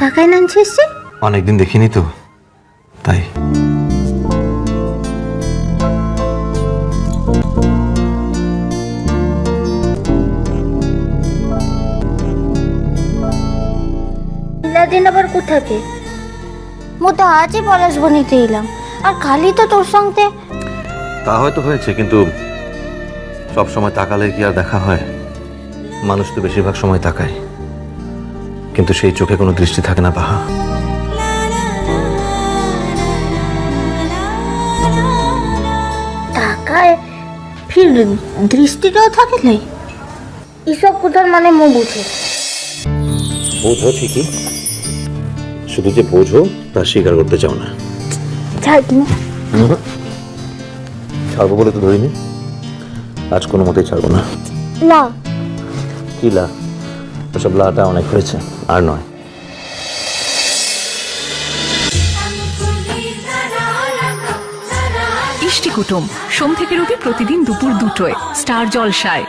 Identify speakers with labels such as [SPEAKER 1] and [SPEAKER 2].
[SPEAKER 1] টাকায় নামছে এসছে
[SPEAKER 2] অনেকদিন দেখিনি তো তাই।
[SPEAKER 1] দিন আবার কোথাকে মো তো আজই পলাশ বনিতে এলাম আর খালি তো তোর সঙ্গে।
[SPEAKER 2] তা হয়তো হয়েছে কিন্তু সব সময় তাকালে কি আর দেখা হয়? মানুষ তো বেশিরভাগ সময় তাকায়। কিন্তু সেই চোখে কোনো দৃষ্টি থাকে না বাহা।
[SPEAKER 1] টাকায় ফির দৃষ্টিটাও থাকে নাই। এসব কোথার মানে মো বুঝে।
[SPEAKER 2] বোঝো ঠিকই। শুধু যে বোঝো তা স্বীকার করতে চাও না।
[SPEAKER 1] ছাড় তুমি।
[SPEAKER 2] ছাড়বো বলে তো ধরিনি। আজ কোনো মতেই ছাড়বো না।
[SPEAKER 1] না।
[SPEAKER 2] কি লা? ওসব অনেক হয়েছে, আর নয়।
[SPEAKER 3] ইষ্টি কুটুম, সোম থেকে রবি প্রতিদিন দুপুর দুটোয়, স্টার জলসায়।